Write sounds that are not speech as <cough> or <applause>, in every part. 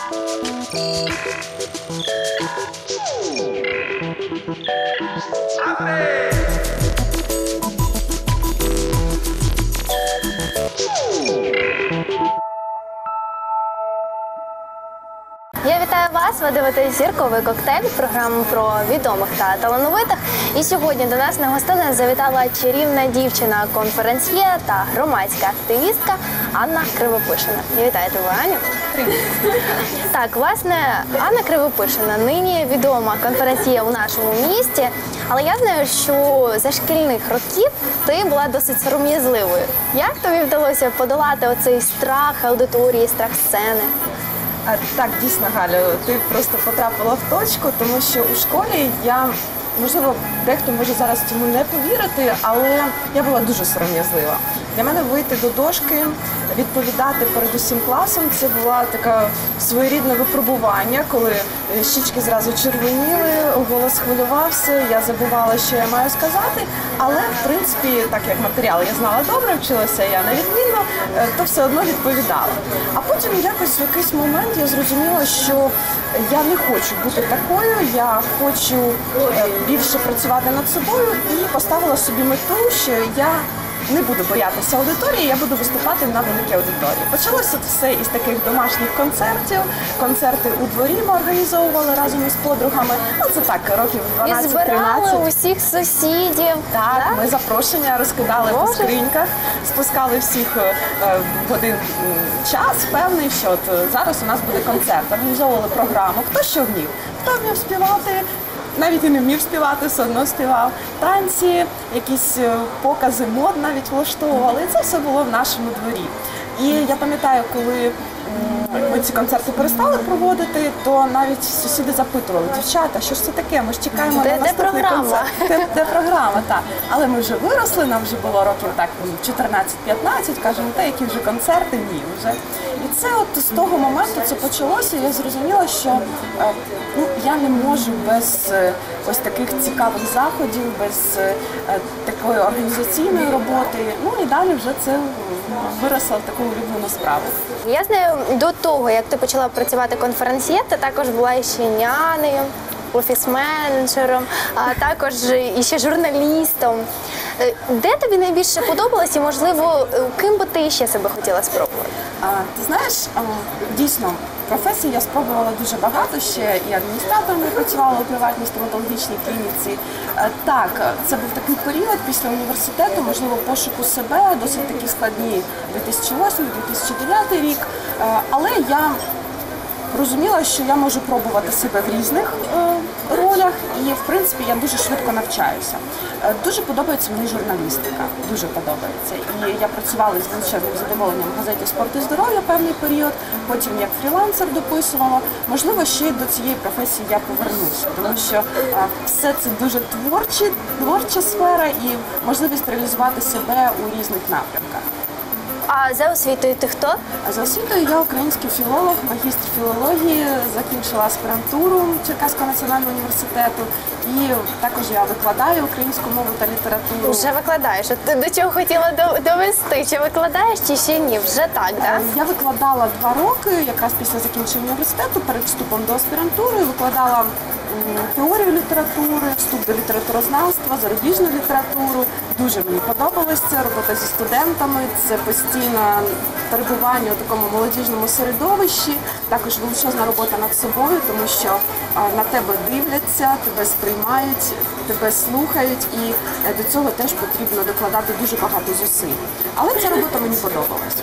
Я вітаю вас. Ви дивитесь зірковий коктейль, програму про відомих та талановитих. І сьогодні до нас на гостини завітала чарівна дівчина, конференсьє та громадська активістка Анна Кривопишина. Вітаю тебе, Аню. Так, власне, Анна Кривопишина нині відома конференсьє у нашому місті, але я знаю, що за шкільних років ти була досить сором'язливою. Як тобі вдалося подолати оцей страх аудиторії, страх сцени? А, Так, дійсно, Галю, ти просто потрапила в точку, тому що у школі я, можливо, дехто може зараз цьому не повірити, але я була дуже сором'язлива. Для мене вийти до дошки, відповідати перед усім класом, це була така своєрідне випробування, коли е, щічки зразу червоніли, голос хвилювався, я забувала, що я маю сказати. Але в принципі, так як матеріал я знала добре, вчилася я на відмінно, е, то все одно відповідала. А потім якось в якийсь момент я зрозуміла, що я не хочу бути такою, я хочу е, більше працювати над собою і поставила собі мету, що я не буду боятися аудиторії, я буду виступати на великій аудиторії. Почалося все із таких домашніх концертів. Концерти у дворі ми організовували разом із подругами. Ну це так, років І 12-13. збирали усіх сусідів. Так, ми запрошення розкидали по Боже. скриньках, спускали всіх е, е, в один час певний, що от е, зараз у нас буде концерт. Організовували програму. Хто що вмів? Хто вмів співати? Навіть і не вмів співати, все одно співав. Танці, якісь е, покази мод навіть влаштовували. І це все було в нашому дворі. І я пам'ятаю, коли ми ці концерти перестали проводити, то навіть сусіди запитували, дівчата, що ж це таке? Ми ж чекаємо Де- на де програма?» концерт. Де, де програма, так. Але ми вже виросли, нам вже було років так 14-15, кажемо, та які вже концерти, ні, вже. Це от з того моменту це почалося. Я зрозуміла, що е, ну, я не можу без е, ось таких цікавих заходів, без е, такої організаційної роботи. Ну і далі вже це виросло в таку улюблену справу. Я знаю, до того, як ти почала працювати конференсьє, ти також була ще нянею, офіс-менеджером, а також і ще журналістом. Е, Де тобі найбільше подобалось і, можливо, е, ким би ти ще себе хотіла спробувати? Ти знаєш, дійсно, професій я спробувала дуже багато ще і адміністратором я працювала у приватній стоматологічній клініці. Е, Так, це був такий період після університету, можливо, пошуку себе, досить такі складні 2008-2009 рік. Але я розуміла, що я можу пробувати себе в різних е, ролях, і в принципі я дуже швидко навчаюся. Е, дуже подобається мені журналістика, дуже подобається. І я працювала з величезним задоволенням в газеті Спорт і здоров'я певний період. Потім як фрілансер дописувала. Можливо, ще й до цієї професії я повернуся, тому що е, все це дуже творчі, творча сфера і можливість реалізувати себе у різних напрямках. А за освітою ти хто? А За освітою я український філолог, магістр філології, закінчила аспірантуру Черкаського національного університету і також я викладаю українську мову та літературу. Вже викладаєш. Ти до чого хотіла довести? Чи викладаєш, чи ще ні? Вже так, так? Е, Я викладала два роки, якраз після закінчення університету, перед вступом до аспірантури, викладала теорію літератури, вступ до літературознавства, зарубіжну літературу. Дуже мені подобалось це робота зі студентами, це постійне перебування у такому молодіжному середовищі, також величезна робота над собою, тому що на тебе дивляться, тебе сприймають, тебе слухають, і е, до цього теж потрібно докладати дуже багато зусиль. Але ця робота мені подобалась.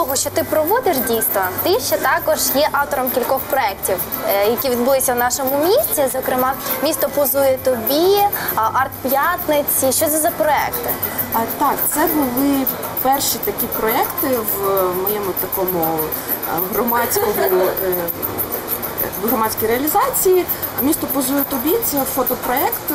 Того, що ти проводиш дійство, ти ще також є автором кількох проєктів, е, які відбулися в нашому місті. Зокрема, місто позує тобі, арт-п'ятниці. Що це за проекти? А так, це були перші такі проекти в моєму такому е, громадському. е, громадській реалізації. Місто позує тобі це фотопроект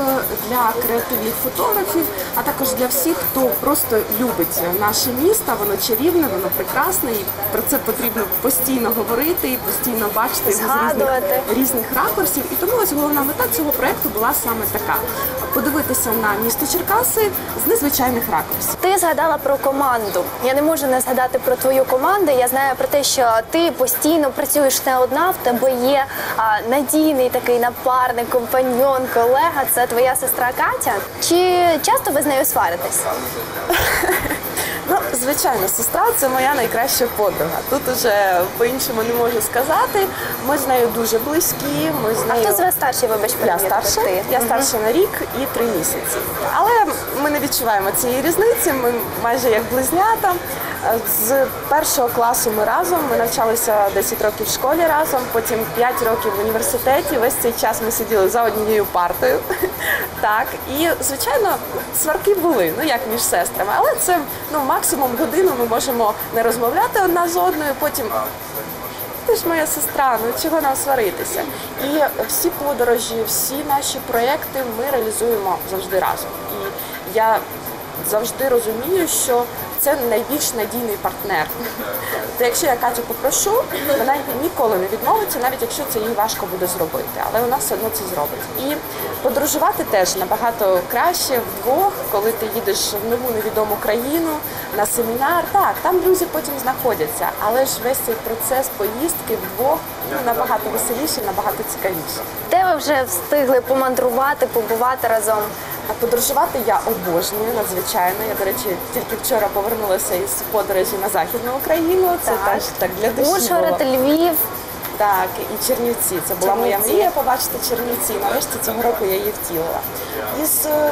для креативних фотографів, а також для всіх, хто просто любить наше місто. Воно чарівне, воно прекрасне, і про це потрібно постійно говорити і постійно бачити з різних, різних ракурсів. І тому ось головна мета цього проекту була саме така: подивитися на місто Черкаси з незвичайних ракурсів. Ти згадала про команду. Я не можу не згадати про твою команду. Я знаю про те, що ти постійно працюєш не одна. В тебе є надійний такий напарник, компаньон, колега. Це твоя сестра Катя. Чи часто ви з нею сваритесь? <laughs> Ну, звичайно, сестра це моя найкраща подруга. Тут уже по-іншому не можу сказати. Ми з нею дуже близькі. Ми з А хто з вас старший, вибач, я старша. ти? Я старша на рік і три місяці. Але ми не відчуваємо цієї різниці. Ми майже як близнята. З першого класу ми разом. Ми навчалися 10 років в школі разом, потім 5 років в університеті. Весь цей час ми сиділи за однією партою. <laughs> Так, і звичайно, сварки були, ну як між сестрами, але це ну максимум годину ми можемо не розмовляти одна з одною. Потім ти ж моя сестра, ну чого нам сваритися? І всі подорожі, всі наші проекти ми реалізуємо завжди разом. І я завжди розумію, що це найбільш надійний партнер. То якщо я Катю попрошу, вона ніколи не відмовиться, навіть якщо це їй важко буде зробити, але вона все одно це зробить. І подорожувати теж набагато краще вдвох, коли ти їдеш в нову невідому країну на семінар. Так, там друзі потім знаходяться, але ж весь цей процес поїздки вдвох ну, набагато веселіше, набагато цікавіше. Де ви вже встигли помандрувати, побувати разом? А подорожувати я обожнюю надзвичайно. Я, до речі, тільки вчора повернулася із подорожі на західну Україну. Це Так. теж так для душі було. Ужгород, Львів. Так, і Чернівці. Це була моя Чернівці. мрія побачити Чернівці. Нарешті цього року я її втілила. Із е,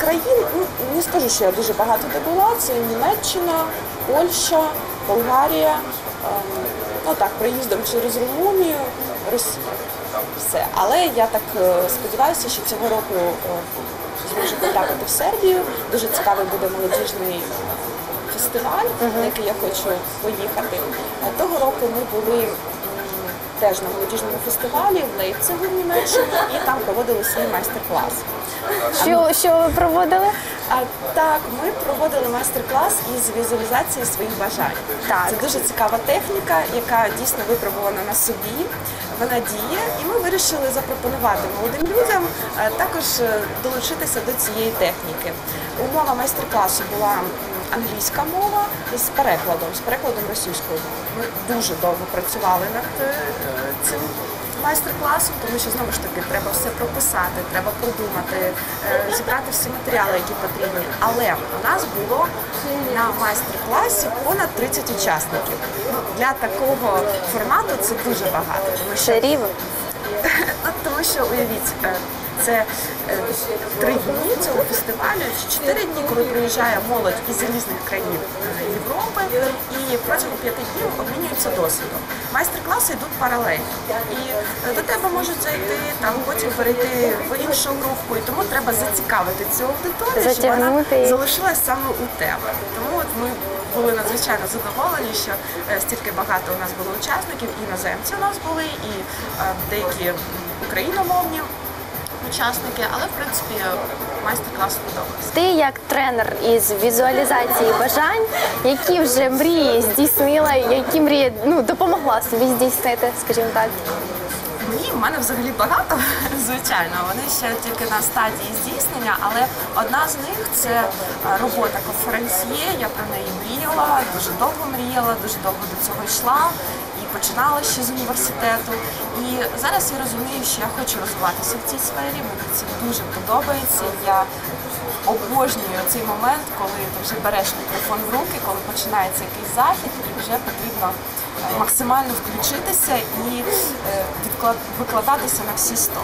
країн, ну не скажу, що я дуже багато де була. Це Німеччина, Польща, Болгарія. ем, Ну так, проїздом через Румунію, Росія. Все. Але я так е, сподіваюся, що цього року е, зможу потрапити в Сербію. Дуже цікавий буде молодіжний фестиваль, на який я хочу поїхати. Того року ми були теж на молодіжному фестивалі в Лейпцигу в Німеччині і там проводили свій майстер-клас. Що, що ви проводили? А так, ми проводили майстер-клас із візуалізації своїх бажань. Так. Це дуже цікава техніка, яка дійсно випробувана на собі. Вона діє, і ми вирішили запропонувати молодим людям е, також е, долучитися до цієї техніки. Умова майстер-класу була англійська мова з перекладом, з перекладом російською мовою. Ми дуже довго працювали над е, цим майстер-класом, тому що знову ж таки треба все прописати, треба продумати, е, зібрати всі матеріали, які потрібні. Але у нас було на майстер-класі понад 30 учасників. Ну, для такого формату це дуже багато, тому що Це рівень. <laughs> Ну, тому що уявіть, е, це е, три дні цього фестивалю, чотири дні, коли приїжджає молодь із різних країн е, Європи, і протягом п'яти днів обмінюються досвідом. Майстер-класи йдуть паралельно. І е, до тебе можуть зайти, там потім перейти в іншу групу, і тому треба зацікавити цю аудиторію, щоб вона залишилась саме у тебе. Тому от ми були надзвичайно задоволені, що стільки багато у нас було учасників, і іноземці у нас були, і деякі україномовні учасники, але в принципі майстер-клас сподобався. Ти як тренер із візуалізації бажань, які вже мрії здійснила, які мрії ну, допомогла собі здійснити, скажімо так. Мені в мене взагалі багато, <laughs> звичайно. Вони ще тільки на стадії здійснення, але одна з них це е, робота конференціє. Я про неї мріяла, дуже довго мріяла, дуже довго до цього йшла починала ще з університету. І зараз я розумію, що я хочу розвиватися в цій сфері. Мені це дуже подобається. Я обожнюю цей момент, коли ти вже береш мікрофон в руки, коли починається якийсь захід, і вже потрібно е, максимально включитися і е, викладатися на всі сто.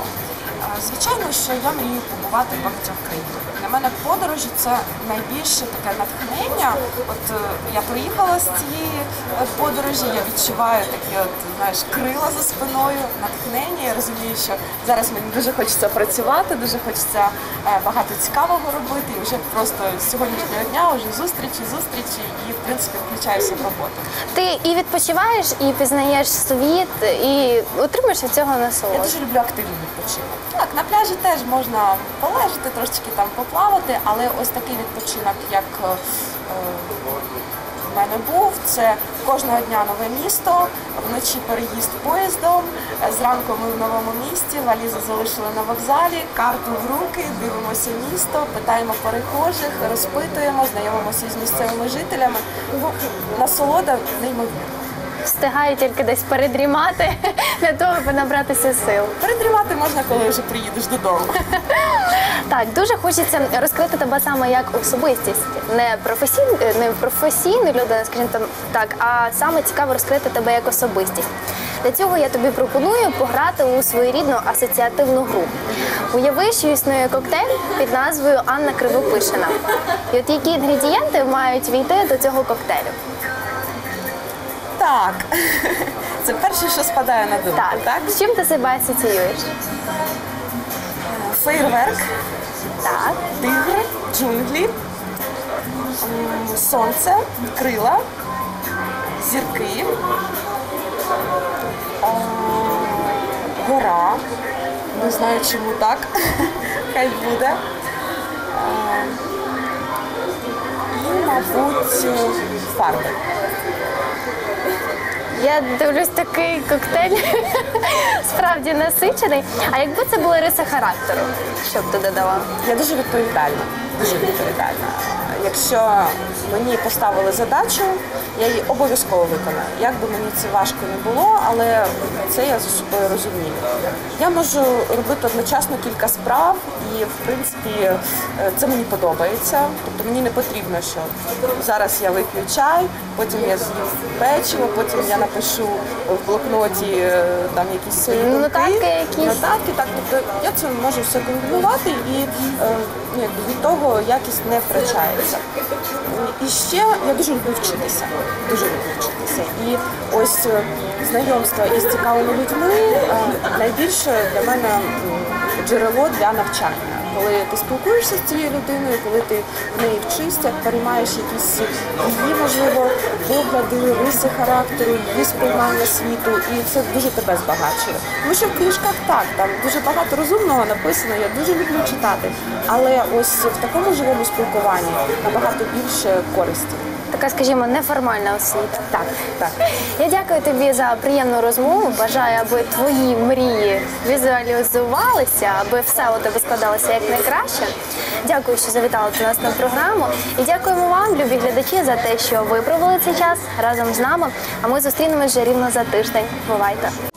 Е, Звичайно, що я мрію побувати в багатьох країнах. Для мене подорожі це найбільше таке натхнення. От е, я приїхала з цієї е, подорожі, я відчуваю такі от знаєш крила за спиною, натхнення. Я розумію, що зараз мені дуже хочеться працювати, дуже хочеться багато цікавого робити. І вже просто з сьогоднішнього дня вже зустрічі, зустрічі і в принципі включаюся в роботу. Ти і відпочиваєш, і пізнаєш світ, і отримуєш від цього Я дуже люблю активний відпочинок. Так, на пляжі теж можна полежати, трошечки там поплавати, але ось такий відпочинок, як е, в мене був, це кожного дня нове місто, вночі переїзд поїздом. Зранку ми в новому місті, валізи залишили на вокзалі, карту в руки, дивимося місто, питаємо перехожих, розпитуємо, знайомимося з місцевими жителями. Насолода неймовірна. Встигаю тільки десь передрімати <laughs> для того, аби набратися сил. Передрімати можна, коли вже приїдеш додому. <laughs> Так, дуже хочеться розкрити тебе саме як особистість, не професійну, не професійну людину, скажімо там так, а саме цікаво розкрити тебе як особистість. Для цього я тобі пропоную пограти у своєрідну асоціативну гру. Уяви, що існує коктейль під назвою Анна Кривопишина. І от які інгредієнти мають війти до цього коктейлю? Так, це перше, що спадає на думку, Так, так? з чим ти себе асоціюєш? Фейерверк, Так, тигр, джунглі, м, сонце, крила, зірки, а, гора. Не знаю, чому так. <laughs> Хай буде. А, І, мабуть, фарби. Я дивлюсь такий коктейль <laughs> справді насичений. А якби це були риси характеру, що б ти додала? Я дуже відповідальна. Дуже відповідальна. Якщо мені поставили задачу, я її обов'язково виконаю. Як би мені це важко не було, але це я за собою розумію. Я можу робити одночасно кілька справ, і в принципі е, це мені подобається. Тобто мені не потрібно, що зараз я вип'ю чай, потім я з'їм печиво, потім я напишу в блокноті е, там якісь свої думки. Нотатки якісь. Нотатки, так, тобто я це можу все комбінувати і е, якби від того якість не втрачається. І ще я дуже люблю вчитися. Дуже люблю вчитися. І ось е, знайомство із цікавими людьми е, найбільше для мене джерело для навчання. Коли ти спілкуєшся з цією людиною, коли ти в неї вчишся, переймаєш якісь її, можливо, погляди, риси характеру, її сприймання світу, і це дуже тебе збагачує. Тому що в книжках так, там дуже багато розумного написано, я дуже люблю читати. Але ось в такому живому спілкуванні набагато більше користі. Така, скажімо, неформальна освіта. Так, так. Я дякую тобі за приємну розмову. Бажаю, аби твої мрії візуалізувалися, аби все у тебе складалося як. Дякую, що завітали до нас на програму. І дякуємо вам, любі глядачі, за те, що ви провели цей час разом з нами. А ми зустрінемось вже рівно за тиждень. Бувайте!